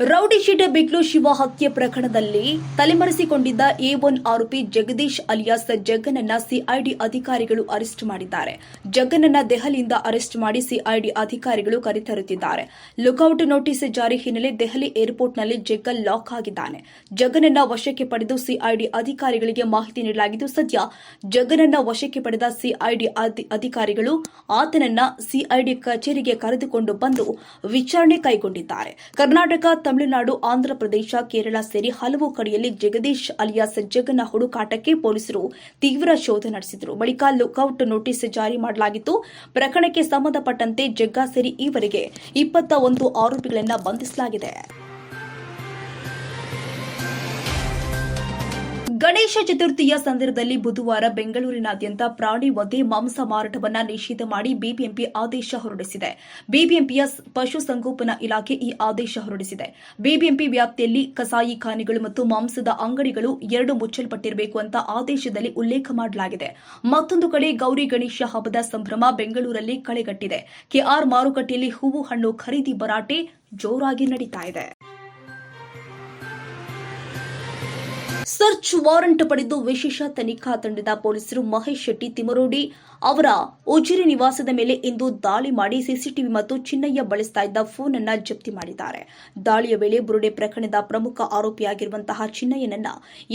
Rowdy sheeter ಬಿಗ್ಲು Shiva ಹತ್ಯೆ ಪ್ರಕರಣದಲ್ಲಿ ತಲೆಮರೆಸಿಕೊಂಡಿದ್ದ A one ಆರೋಪಿ ಜಗದೀಶ್ ಅಲಿಯಾಸ್ ಜಗನನ್ನ ಸಿಐಡಿ ಅಧಿಕಾರಿಗಳು ಅರೆಸ್ಟ್ ಮಾಡಿದ್ದಾರೆ. ಜಗ್ಗನನ್ನ ದೆಹಲಿಯಿಂದ ಅರೆಸ್ಟ್ ಮಾಡಿ ಸಿಐಡಿ ಅಧಿಕಾರಿಗಳು ಕರೆತರುತ್ತಿದ್ದಾರೆ. ಲುಕೌಟ್ ನೋಟಿಸ್ ಜಾರಿ ಹಿನ್ನೆಲೆ ದೆಹಲಿ ಏರ್ಪೋರ್ಟ್ನಲ್ಲಿ ಜಗ್ಗಲ್ ಲಾಕ್ ಆಗಿದ್ದಾನೆ. ಜಗನನ್ನ ವಶಕ್ಕೆ ಪಡೆದು ಸಿಐಡಿ ಅಧಿಕಾರಿಗಳಿಗೆ ಮಾಹಿತಿ ನೀಡಲಾಗಿದ್ದು, ಸದ್ಯ ಜಗ್ಗನನ್ನ ವಶಕ್ಕೆ ಪಡೆದ ಸಿಐಡಿ ಅಧಿ- ಅಧಿಕಾರಿಗಳು ಆತನನ್ನ ಸಿಐಡಿ ಕಚೇರಿಗೆ ಕರೆದುಕೊಂಡು ಬಂದು ವಿಚಾರಣೆ ಕೈಗೊಂಡಿದ್ದಾರೆ. ಕರ್ನಾಟಕ ತಮಿಳುನಾಡು ಆಂಧ್ರಪ್ರದೇಶ ಕೇರಳ ಸೇರಿ ಹಲವು ಕಡೆಯಲ್ಲಿ ಜಗದೀಶ್ ಅಲಿಯಾಸ್ ಜಗನ್ನ ಹುಡುಕಾಟಕ್ಕೆ ಪೊಲೀಸರು ತೀವ್ರ ಶೋಧ ನಡೆಸಿದರು. ಬಳಿಕ ಲುಕೌಟ್ ನೋಟಿಸ್ ಜಾರಿ ಮಾಡಲಾಗಿತ್ತು. ಪ್ರಕರಣಕ್ಕೆ ಸಂಬಂಧಪಟ್ಟಂತೆ ಜಗ್ಗಾ ಸೇರಿ ಈವರೆಗೆ ಇಪ್ಪತ್ತ ಒಂದು ಆರೋಪಿಗಳನ್ನು ಬಂಧಿಸಲಾಗಿದೆ. ಗಣೇಶ ಚತುರ್ಥಿಯ ಸಂದರ್ಭದಲ್ಲಿ ಬುಧವಾರ ಬೆಂಗಳೂರಿನಾದ್ಯಂತ ಪ್ರಾಣಿ ವಧೆ ಮಾಂಸ ಮಾರಾಟವನ್ನು ನಿಷೇಧ ಮಾಡಿ ಬಿಬಿಎಂಪಿ ಆದೇಶ ಹೊರಡಿಸಿದೆ. ಬಿಬಿಎಂಪಿಯ ಪಶುಸಂಗೋಪನಾ ಇಲಾಖೆ ಈ ಆದೇಶ ಹೊರಡಿಸಿದೆ. ಬಿಬಿಎಂಪಿ ವ್ಯಾಪ್ತಿಯಲ್ಲಿ ಕಸಾಯಿಖಾನೆಗಳು ಮತ್ತು ಮಾಂಸದ ಅಂಗಡಿಗಳು ಎರಡು ಮುಚ್ಚಲ್ಪಟ್ಟಿರಬೇಕು ಅಂತ ಆದೇಶದಲ್ಲಿ ಉಲ್ಲೇಖ ಮಾಡಲಾಗಿದೆ. ಮತ್ತೊಂದು ಕಡೆ ಗೌರಿ ಗಣೇಶ ಹಬ್ಬದ ಸಂಭ್ರಮ ಬೆಂಗಳೂರಲ್ಲಿ ಕಳೆಗಟ್ಟಿದೆ. ಕೆಆರ್ ಮಾರುಕಟ್ಟೆಯಲ್ಲಿ ಹೂವು, ಹಣ್ಣು ಖರೀದಿ ಭರಾಟೆ ಜೋರಾಗಿ ನಡೀತಾ ಇದೆ. ಸರ್ಚ್ ವಾರಂಟ್ ಪಡೆದು ವಿಶೇಷ ತನಿಖಾ ತಂಡದ ಪೊಲೀಸರು ಮಹೇಶ್ ಶೆಟ್ಟಿ ತಿಮರೋಡಿ ಅವರ ಉಜಿರಿ ನಿವಾಸದ ಮೇಲೆ ಇಂದು ದಾಳಿ ಮಾಡಿ ಸಿಸಿಟಿವಿ ಮತ್ತು ಚಿನ್ನಯ್ಯ ಬಳಸ್ತಾ ಇದ್ದ ಫೋನ್ ಅನ್ನ ಜಪ್ತಿ ಮಾಡಿದ್ದಾರೆ. ದಾಳಿಯ ವೇಳೆ ಬುರುಡೆ ಪ್ರಕರಣದ ಪ್ರಮುಖ ಆರೋಪಿಯಾಗಿರುವಂತಹ ಚಿನ್ನಯ್ಯನನ್ನ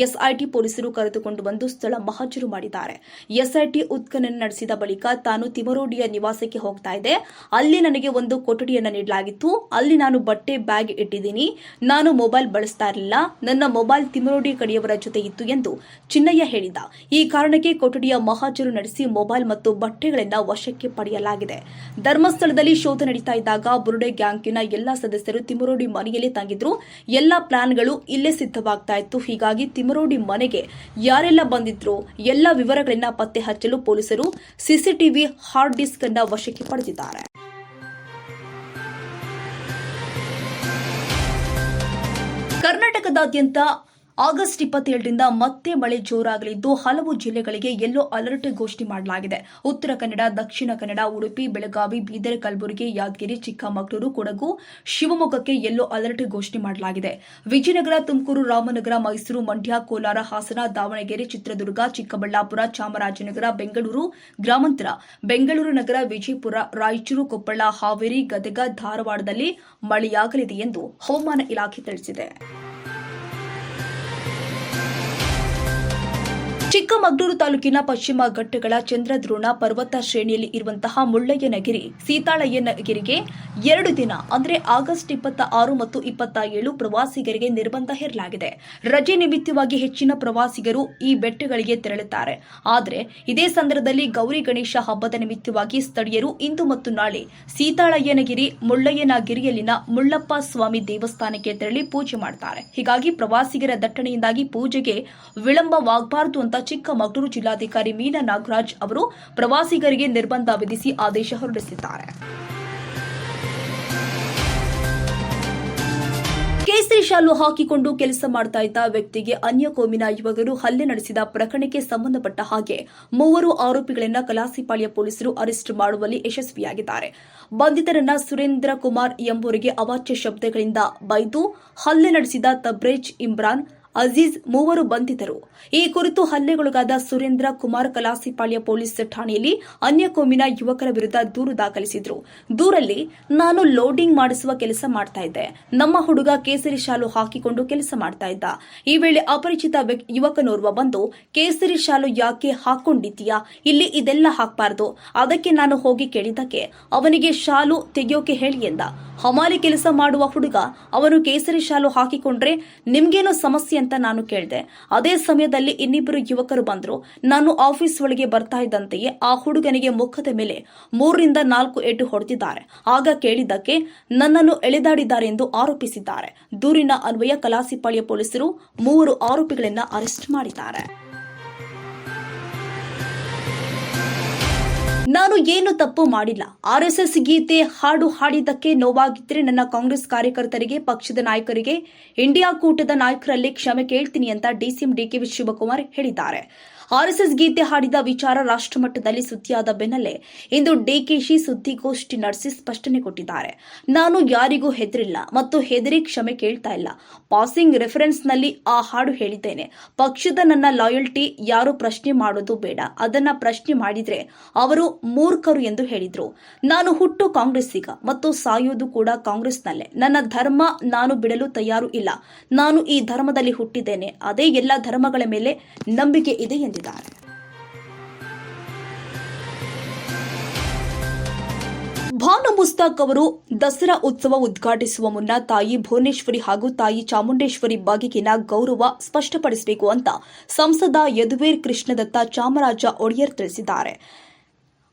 ಎಸ್ಐಟಿ ಪೊಲೀಸರು ಕರೆದುಕೊಂಡು ಬಂದು ಸ್ಥಳ ಮಹಜರು ಮಾಡಿದ್ದಾರೆ. ಎಸ್ಐಟಿ ಉತ್ಖನನ ನಡೆಸಿದ ಬಳಿಕ ತಾನು ತಿಮರೋಡಿಯ ನಿವಾಸಕ್ಕೆ ಹೋಗ್ತಾ ಇದ್ದೆ ಅಲ್ಲಿ ನನಗೆ ಒಂದು ಕೊಠಡಿಯನ್ನು ನೀಡಲಾಗಿತ್ತು. ಅಲ್ಲಿ ನಾನು ಬಟ್ಟೆ, ಬ್ಯಾಗ್ ಇಟ್ಟಿದ್ದೀನಿ. ನಾನು ಮೊಬೈಲ್ ಬಳಸ್ತಾ ಇರಲಿಲ್ಲ. ನನ್ನ ಮೊಬೈಲ್ ತಿಮರೋಡಿ ಕಡೆಯವರ ಜೊತೆ ಇತ್ತು ಎಂದು ಚಿನ್ನಯ್ಯ ಹೇಳಿದ. ಈ ಕಾರಣಕ್ಕೆ ಕೊಠಡಿಯ ಮಹಾಜರು ನಡೆಸಿ ಮೊಬೈಲ್ ಮತ್ತು ಬಟ್ಟೆಗಳಿಂದ ವಶಕ್ಕೆ ಪಡೆಯಲಾಗಿದೆ. ಧರ್ಮಸ್ಥಳದಲ್ಲಿ ಶೋಧ ನಡೀತಾ ಇದ್ದಾಗ ಬುರುಡೆ ಗ್ಯಾಂಕಿನ ಎಲ್ಲಾ ಸದಸ್ಯರು ತಿಮರೋಡಿ ಮನೆಯಲ್ಲಿ ತಂಗಿದ್ರು. ಎಲ್ಲಾ ಪ್ಲಾನ್ಗಳು ಇಲ್ಲೇ ಸಿದ್ಧವಾಗ್ತಾ ಇತ್ತು. ಹೀಗಾಗಿ ತಿಮರೋಡಿ ಮನೆಗೆ ಯಾರೆಲ್ಲ ಬಂದಿದ್ರು, ಎಲ್ಲ ವಿವರಗಳನ್ನ ಪತ್ತೆ ಹಚ್ಚಲು ಪೊಲೀಸರು ಸಿಸಿಟಿವಿ ಹಾರ್ಡ್ ಡಿಸ್ಕ್ ಅನ್ನ ವಶಕ್ಕೆ ಪಡೆದಿದ್ದಾರೆ. ಕರ್ನಾಟಕದಾದ್ಯಂತ ಆಗಸ್ಟ್ ಇಪ್ಪತ್ತೇಳರಿಂದ ಮತ್ತೆ ಮಳೆ ಜೋರಾಗಲಿದ್ದು ಹಲವು ಜಿಲ್ಲೆಗಳಿಗೆ ಯೆಲ್ಲೋ ಅಲರ್ಟ್ ಘೋಷಣೆ ಮಾಡಲಾಗಿದೆ. ಉತ್ತರ ಕನ್ನಡ, ದಕ್ಷಿಣ ಕನ್ನಡ, ಉಡುಪಿ, ಬೆಳಗಾವಿ, ಬೀದರ್, ಕಲಬುರಗಿ, ಯಾದಗಿರಿ, ಚಿಕ್ಕಮಗಳೂರು, ಕೊಡಗು, ಶಿವಮೊಗ್ಗಕ್ಕೆ ಯೆಲ್ಲೋ ಅಲರ್ಟ್ ಘೋಷಣೆ ಮಾಡಲಾಗಿದೆ. ವಿಜಯನಗರ, ತುಮಕೂರು, ರಾಮನಗರ, ಮೈಸೂರು, ಮಂಡ್ಯ, ಕೋಲಾರ, ಹಾಸನ, ದಾವಣಗೆರೆ, ಚಿತ್ರದುರ್ಗ, ಚಿಕ್ಕಬಳ್ಳಾಪುರ, ಚಾಮರಾಜನಗರ, ಬೆಂಗಳೂರು, ಗ್ರಾಮಾಂತರ, ಬೆಂಗಳೂರು ನಗರ, ವಿಜಯಪುರ, ರಾಯಚೂರು, ಕೊಪ್ಪಳ, ಹಾವೇರಿ, ಗದಗ, ಧಾರವಾಡದಲ್ಲಿ ಮಳೆಯಾಗಲಿದೆ ಎಂದು ಹವಾಮಾನ ಇಲಾಖೆ ತಿಳಿಸಿದೆ. ಚಿಕ್ಕಮಗಳೂರು ತಾಲೂಕಿನ ಪಶ್ಚಿಮ ಘಟ್ಟಗಳ ಚಂದ್ರದ್ರೋಣ ಪರ್ವತ ಶ್ರೇಣಿಯಲ್ಲಿ ಇರುವಂತಹ ಮುಳ್ಳಯ್ಯನಗಿರಿ, ಸೀತಾಳಯ್ಯನಗಿರಿಗೆ ಎರಡು ದಿನ, ಅಂದರೆ ಆಗಸ್ಟ್ ಇಪ್ಪತ್ತ ಆರು ಮತ್ತು ಇಪ್ಪತ್ತ ಏಳು ಪ್ರವಾಸಿಗರಿಗೆ ನಿರ್ಬಂಧ ಹೇರಲಾಗಿದೆ. ರಜೆ ನಿಮಿತ್ತವಾಗಿ ಹೆಚ್ಚಿನ ಪ್ರವಾಸಿಗರು ಈ ಬೆಟ್ಟಗಳಿಗೆ ತೆರಳುತ್ತಾರೆ. ಆದರೆ ಇದೇ ಸಂದರ್ಭದಲ್ಲಿ ಗೌರಿ ಗಣೇಶ ಹಬ್ಬದ ನಿಮಿತ್ತವಾಗಿ ಸ್ಥಳೀಯರು ಇಂದು ಮತ್ತು ನಾಳೆ ಸೀತಾಳಯ್ಯನಗಿರಿ, ಮುಳ್ಳಯ್ಯನಗಿರಿಯಲ್ಲಿನ ಮುಳ್ಳಪ್ಪ ಸ್ವಾಮಿ ದೇವಸ್ಥಾನಕ್ಕೆ ತೆರಳಿ ಪೂಜೆ ಮಾಡುತ್ತಾರೆ ಹೀಗಾಗಿ ಪ್ರವಾಸಿಗರ ದಟ್ಟಣೆಯಿಂದಾಗಿ ಪೂಜೆಗೆ ವಿಳಂಬವಾಗಬಾರದು ಅಂತ ಚಿಕ್ಕಮಗಳೂರು ಜಿಲ್ಲಾಧಿಕಾರಿ ಮೀನಾ ನಾಗರಾಜ್ ಅವರು ಪ್ರವಾಸಿಗರಿಗೆ ನಿರ್ಬಂಧ ವಿಧಿಸಿ ಆದೇಶ ಹೊರಡಿಸಿದ್ದಾರೆ. ಕೇಸರಿ ಶಾಲು ಹಾಕಿಕೊಂಡು ಕೆಲಸ ಮಾಡ್ತಾ ಇದ್ದ ವ್ಯಕ್ತಿಗೆ ಅನ್ಯ ಕೋಮಿನ ಯುವಕರು ಹಲ್ಲೆ ನಡೆಸಿದ ಪ್ರಕರಣಕ್ಕೆ ಸಂಬಂಧಪಟ್ಟ ಹಾಗೆ ಮೂವರು ಆರೋಪಿಗಳನ್ನ ಕಲಾಸಿಪಾಳ್ಯ ಪೊಲೀಸರು ಅರೆಸ್ಟ್ ಮಾಡುವಲ್ಲಿ ಯಶಸ್ವಿಯಾಗಿದ್ದಾರೆ. ಬಂಧಿತರನ್ನ ಸುರೇಂದ್ರ ಕುಮಾರ್ ಎಂಬುವರಿಗೆ ಅವಾಚ್ಯ ಶಬ್ದಗಳಿಂದ ಬೈದು ಹಲ್ಲೆ ನಡೆಸಿದ ತಬ್ರೇಜ್ ಇಮ್ರಾನ್ ಅಜೀಜ್ ಮೂವರು ಬಂಧಿತರು. ಈ ಕುರಿತು ಹಲ್ಲೆಗೊಳಗಾದ ಸುರೇಂದ್ರ ಕುಮಾರ್ ಕಲಾಸಿಪಾಳ್ಯ ಪೊಲೀಸ್ ಠಾಣೆಯಲ್ಲಿ ಅನ್ಯ ಕೋಮಿನ ಯುವಕರ ವಿರುದ್ಧ ದೂರು ದಾಖಲಿಸಿದ್ರು. ದೂರಲ್ಲಿ, ನಾನು ಲೋಡಿಂಗ್ ಮಾಡಿಸುವ ಕೆಲಸ ಮಾಡ್ತಾ ಇದ್ದೆ. ನಮ್ಮ ಹುಡುಗ ಕೇಸರಿ ಶಾಲು ಹಾಕಿಕೊಂಡು ಕೆಲಸ ಮಾಡ್ತಾ ಇದ್ದ. ಈ ವೇಳೆ ಅಪರಿಚಿತ ಯುವಕನೋರ್ವ ಬಂದು, ಕೇಸರಿ ಶಾಲು ಯಾಕೆ ಹಾಕೊಂಡಿದ್ದೀಯಾ? ಇಲ್ಲಿ ಇದೆಲ್ಲ ಹಾಕಬಾರದು. ಅದಕ್ಕೆ ನಾನು ಹೋಗಿ ಕೇಳಿದ್ದಕ್ಕೆ ಅವನಿಗೆ ಶಾಲು ತೆಗೆಯೋಕೆ ಹೇಳಿ ಎಂದ. ಹಮಾಲಿ ಕೆಲಸ ಮಾಡುವ ಹುಡುಗ ಅವನು ಕೇಸರಿ ಶಾಲು ಹಾಕಿಕೊಂಡ್ರೆ ನಿಮ್ಗೇನೋ ಸಮಸ್ಯೆ ಅಂತ ನಾನು ಕೇಳಿದೆ. ಅದೇ ಸಮಯದಲ್ಲಿ ಇನ್ನಿಬ್ಬರು ಯುವಕರು ಬಂದ್ರು. ನಾನು ಆಫೀಸ್ ಒಳಗೆ ಬರ್ತಾ ಇದ್ದಂತೆಯೇ ಆ ಹುಡುಗನಿಗೆ ಮುಖದ ಮೇಲೆ ಮೂರರಿಂದ ನಾಲ್ಕು ಏಟು ಹೊಡೆದಿದ್ದಾರೆ. ಆಗ ಕೇಳಿದ್ದಕ್ಕೆ ನನ್ನನ್ನು ಎಳೆದಾಡಿದ್ದಾರೆ ಎಂದು ಆರೋಪಿಸಿದ್ದಾರೆ. ದೂರಿನ ಅನ್ವಯ ಕಲಾಸಿಪಾಳ್ಯ ಪೊಲೀಸರು ಮೂವರು ಆರೋಪಿಗಳನ್ನ ಅರೆಸ್ಟ್ ಮಾಡಿದ್ದಾರೆ. ನಾನು ಏನು ತಪ್ಪು ಮಾಡಿಲ್ಲ. ಆರ್ಎಸ್ಎಸ್ ಗೀತೆ ಹಾಡು ಹಾಡಿದ್ದಕ್ಕೆ ನೋವಾಗಿದ್ರೆ ನನ್ನ ಕಾಂಗ್ರೆಸ್ ಕಾರ್ಯಕರ್ತರಿಗೆ, ಪಕ್ಷದ ನಾಯಕರಿಗೆ ಇಂಡಿಯಾ ಕೂಟದ ನಾಯಕರಲ್ಲಿ ಕ್ಷಮೆ ಕೇಳ್ತೀನಿ ಅಂತ ಡಿಸಿಎಂ ಡಿಕೆ ಶಿವಕುಮಾರ್ ಹೇಳಿದ್ದಾರೆ. ಆರ್ಎಸ್ಎಸ್ ಗೀತೆ ಹಾಡಿದ ವಿಚಾರ ರಾಷ್ಟ್ರಮಟ್ಟದಲ್ಲಿ ಸುದ್ದಿಯಾದ ಬೆನ್ನಲ್ಲೇ ಇಂದು ಡಿಕೆಶಿ ಸುದ್ದಿಗೋಷ್ಠಿ ನಡೆಸಿ ಸ್ಪಷ್ಟನೆ ಕೊಟ್ಟಿದ್ದಾರೆ. ನಾನು ಯಾರಿಗೂ ಹೆದರಿಲ್ಲ ಮತ್ತು ಹೆದರಿ ಕ್ಷಮೆ ಕೇಳ್ತಾ ಇಲ್ಲ. ಪಾಸಿಂಗ್ ರೆಫರೆನ್ಸ್ನಲ್ಲಿ ಆ ಹಾಡು ಹೇಳಿದ್ದೇನೆ. ಪಕ್ಷದ ನನ್ನ ಲಾಯಲ್ಟಿ, ಯಾರು ಪ್ರಶ್ನೆ ಮಾಡೋದು ಬೇಡ. ಅದನ್ನ ಪ್ರಶ್ನೆ ಮಾಡಿದ್ರೆ ಅವರು ಮೂರ್ಖರು ಎಂದು ಹೇಳಿದ್ರು. ನಾನು ಹುಟ್ಟು ಕಾಂಗ್ರೆಸ್ಸಿಗ ಮತ್ತು ಸಾಯೋದು ಕೂಡ ಕಾಂಗ್ರೆಸ್ನಲ್ಲೇ. ನನ್ನ ಧರ್ಮ ನಾನು ಬಿಡಲು ತಯಾರು ಇಲ್ಲ. ನಾನು ಈ ಧರ್ಮದಲ್ಲಿ ಹುಟ್ಟಿದ್ದೇನೆ. ಅದೇ ಎಲ್ಲ ಧರ್ಮಗಳ ಮೇಲೆ ನಂಬಿಕೆ ಇದೆ ಎಂದಿದ್ದಾರೆ. ಭಾನು ಮುಸ್ತಾಕ್ ಅವರು ದಸರಾ ಉತ್ಸವ ಉದ್ಘಾಟಿಸುವ ಮುನ್ನ ತಾಯಿ ಭುವನೇಶ್ವರಿ ಹಾಗೂ ತಾಯಿ ಚಾಮುಂಡೇಶ್ವರಿ ಬಗೆಗಿನ ಗೌರವ ಸ್ಪಷ್ಟಪಡಿಸಬೇಕು ಅಂತ ಸಂಸದ ಯದುವೀರ್ ಕೃಷ್ಣದತ್ತ ಚಾಮರಾಜ ಒಡೆಯರ್ ತಿಳಿಸಿದ್ದಾರೆ.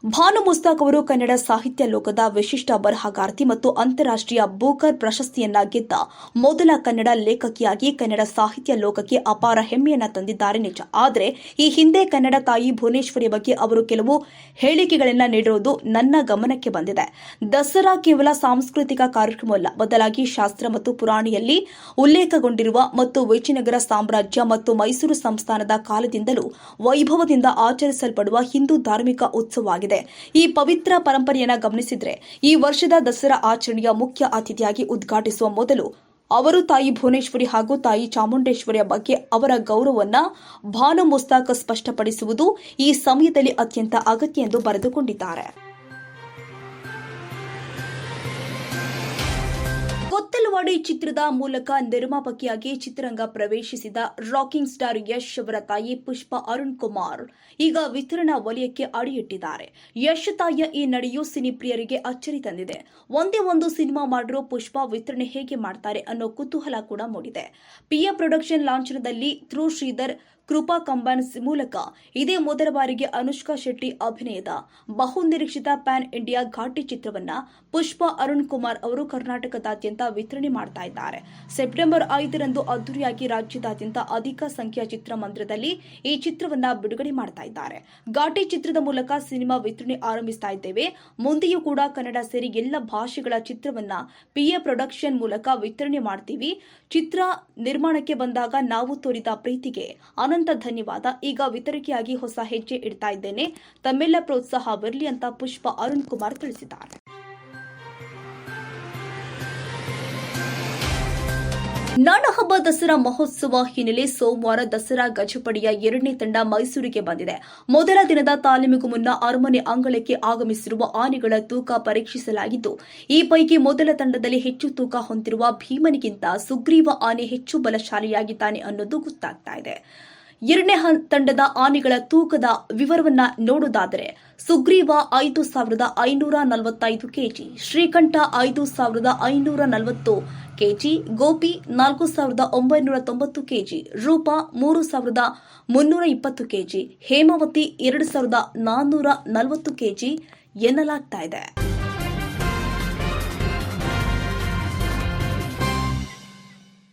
ಭಾನು ಮುಸ್ತಾಕ್ ಅವರು ಕನ್ನಡ ಸಾಹಿತ್ಯ ಲೋಕದ ವಿಶಿಷ್ಟ ಬರಹಗಾರ್ತಿ ಮತ್ತು ಅಂತಾರಾಷ್ಟ್ರೀಯ ಬೂಕರ್ ಪ್ರಶಸ್ತಿಯನ್ನ ಗೆದ್ದ ಮೊದಲ ಕನ್ನಡ ಲೇಖಕಿಯಾಗಿ ಕನ್ನಡ ಸಾಹಿತ್ಯ ಲೋಕಕ್ಕೆ ಅಪಾರ ಹೆಮ್ಮೆಯನ್ನ ತಂದಿದ್ದಾರೆ ನಿಜ. ಆದರೆ ಈ ಹಿಂದೆ ಕನ್ನಡ ತಾಯಿ ಭುವನೇಶ್ವರಿ ಬಗ್ಗೆ ಅವರು ಕೆಲವು ಹೇಳಿಕೆಗಳನ್ನ ನೀಡಿರುವುದು ನನ್ನ ಗಮನಕ್ಕೆ ಬಂದಿದೆ. ದಸರಾ ಕೇವಲ ಸಾಂಸ್ಕೃತಿಕ ಕಾರ್ಯಕ್ರಮವಲ್ಲ ಬದಲಾಗಿ ಶಾಸ್ತ್ರ ಮತ್ತು ಪುರಾಣಿಯಲ್ಲಿ ಉಲ್ಲೇಖಗೊಂಡಿರುವ ಮತ್ತು ವಿಜಯನಗರ ಸಾಮ್ರಾಜ್ಯ ಮತ್ತು ಮೈಸೂರು ಸಂಸ್ಥಾನದ ಕಾಲದಿಂದಲೂ ವೈಭವದಿಂದ ಆಚರಿಸಲ್ಪಡುವ ಹಿಂದೂ ಧಾರ್ಮಿಕ ಉತ್ಸವವಾಗಿದೆ. ಈ ಪವಿತ್ರ ಪರಂಪರೆಯನ್ನ ಗಮನಿಸಿದ್ರೆ ಈ ವರ್ಷದ ದಸರಾ ಆಚರಣೆಯ ಮುಖ್ಯ ಅತಿಥಿಯಾಗಿ ಉದ್ಘಾಟಿಸುವ ಮೊದಲು ಅವರು ತಾಯಿ ಭುವನೇಶ್ವರಿ ಹಾಗೂ ತಾಯಿ ಚಾಮುಂಡೇಶ್ವರಿಯ ಬಗ್ಗೆ ಅವರ ಗೌರವವನ್ನ ಭಾನು ಮುಸ್ತಾಕ ಸ್ಪಷ್ಟಪಡಿಸುವುದು ಈ ಸಮಯದಲ್ಲಿ ಅತ್ಯಂತ ಅಗತ್ಯ ಎಂದು ಬರೆದುಕೊಂಡಿದ್ದಾರೆ. ಕೊತ್ತಲವಾಡಿ ಚಿತ್ರದ ಮೂಲಕ ನಿರ್ಮಾಪಕಿಯಾಗಿ ಚಿತ್ರರಂಗ ಪ್ರವೇಶಿಸಿದ ರಾಕಿಂಗ್ ಸ್ಟಾರ್ ಯಶ್ ಅವರ ತಾಯಿ ಪುಷ್ಪ ಅರುಣ್ ಕುಮಾರ್. ಈಗ ವಿತರಣಾ ವಲಯಕ್ಕೆ ಅಡಿಯಿಟ್ಟಿದ್ದಾರೆ. ಯಶ್ ತಾಯಿಯ ಈ ನಡೆಯು ಸಿನಿಪ್ರಿಯರಿಗೆ ಅಚ್ಚರಿ ತಂದಿದೆ. ಒಂದೇ ಒಂದು ಸಿನಿಮಾ ಮಾಡಿರೋ ಪುಷ್ಪ ವಿತರಣೆ ಹೇಗೆ ಮಾಡ್ತಾರೆ ಅನ್ನೋ ಕುತೂಹಲ ಕೂಡ ಮೂಡಿದೆ. ಪಿಎ ಪ್ರೊಡಕ್ಷನ್ ಲಾಂಛನದಲ್ಲಿ ಥ್ರೂ ಶ್ರೀಧರ್ ಕೃಪಾ ಕಂಬನ್ಸ್ ಮೂಲಕ ಇದೇ ಮೊದಲ ಬಾರಿಗೆ ಅನುಷ್ಕಾ ಶೆಟ್ಟಿ ಅಭಿನಯದ ಬಹುನಿರೀಕ್ಷಿತ ಪ್ಯಾನ್ ಇಂಡಿಯಾ ಘಾಟಿ ಚಿತ್ರವನ್ನ ಪುಷ್ಪ ಅರುಣ್ ಕುಮಾರ್ ಅವರು ಕರ್ನಾಟಕದಾದ್ಯಂತ ವಿತರಣೆ ಮಾಡ್ತಾ ಇದ್ದಾರೆ. ಸೆಪ್ಟೆಂಬರ್ ಐದರಂದು ಅದ್ದೂರಿಯಾಗಿ ರಾಜ್ಯದಾದ್ಯಂತ ಅಧಿಕ ಸಂಖ್ಯೆಯ ಚಿತ್ರಮಂದಿರದಲ್ಲಿ ಈ ಚಿತ್ರವನ್ನ ಬಿಡುಗಡೆ ಮಾಡ್ತಾ ಇದ್ದಾರೆ. ಘಾಟಿ ಚಿತ್ರದ ಮೂಲಕ ಸಿನಿಮಾ ವಿತರಣೆ ಆರಂಭಿಸ್ತಾ ಇದ್ದೇವೆ. ಮುಂದೆಯೂ ಕೂಡ ಕನ್ನಡ ಸೇರಿ ಎಲ್ಲ ಭಾಷೆಗಳ ಚಿತ್ರವನ್ನ ಪಿಎ ಪ್ರೊಡಕ್ಷನ್ ಮೂಲಕ ವಿತರಣೆ ಮಾಡ್ತೀವಿ. ಚಿತ್ರ ನಿರ್ಮಾಣಕ್ಕೆ ಬಂದಾಗ ನಾವು ತೋರಿದ ಪ್ರೀತಿಗೆ ಅನಂತ ಧನ್ಯವಾದ. ಈಗ ವಿತರಿಕೆಯಾಗಿ ಹೊಸ ಹೆಜ್ಜೆ ಇಡ್ತಾ ಇದ್ದೇನೆ. ತಮ್ಮೆಲ್ಲ ಪ್ರೋತ್ಸಾಹ ಬರಲಿ ಅಂತ ಪುಷ್ಪ ಅರುಣ್ ಕುಮಾರ್ ತಿಳಿಸಿದ್ದಾರೆ. ನಾಡಹಬ್ಬ ದಸರಾ ಮಹೋತ್ಸವ ಹಿನ್ನೆಲೆ ಸೋಮವಾರ ದಸರಾ ಗಜಪಡೆಯ ಎರಡನೇ ತಂಡ ಮೈಸೂರಿಗೆ ಬಂದಿದೆ. ಮೊದಲ ದಿನದ ತಾಲೀಮಿಗೂ ಮುನ್ನ ಅರಮನೆ ಅಂಗಳಕ್ಕೆ ಆಗಮಿಸಿರುವ ಆನೆಗಳ ತೂಕ ಪರೀಕ್ಷಿಸಲಾಗಿದ್ದು, ಈ ಪೈಕಿ ಮೊದಲ ತಂಡದಲ್ಲಿ ಹೆಚ್ಚು ತೂಕ ಹೊಂದಿರುವ ಭೀಮನಿಗಿಂತ ಸುಗ್ರೀವ ಆನೆ ಹೆಚ್ಚು ಬಲಶಾಲಿಯಾಗಿದ್ದಾನೆ ಅನ್ನೋದು ಗೊತ್ತಾಗ್ತಾ ಇದೆ. ಎರಡನೇ ತಂಡದ ಆನೆಗಳ ತೂಕದ ವಿವರವನ್ನ ನೋಡೋದಾದರೆ ಸುಗ್ರೀವ ಐದು ಸಾವಿರದ ಐನೂರ ನಲವತ್ತೈದು ಕೆಜಿ, ಶ್ರೀಕಂಠ ಐದು ಸಾವಿರದ ಐನೂರ ನಲವತ್ತು ಕೆಜಿ, ಗೋಪಿ ನಾಲ್ಕು ಸಾವಿರದ ಒಂಬೈನೂರ ತೊಂಬತ್ತು ಕೆಜಿ, ರೂಪ ಮೂರು ಸಾವಿರದ ಮುನ್ನೂರ ಇಪ್ಪತ್ತು ಕೆಜಿ, ಹೇಮಾವತಿ ಎರಡು ಸಾವಿರದ ನಾನ್ನೂರ ನಲವತ್ತು ಕೆಜಿ ಎನ್ನಲಾಗ್ತಾ ಇದೆ.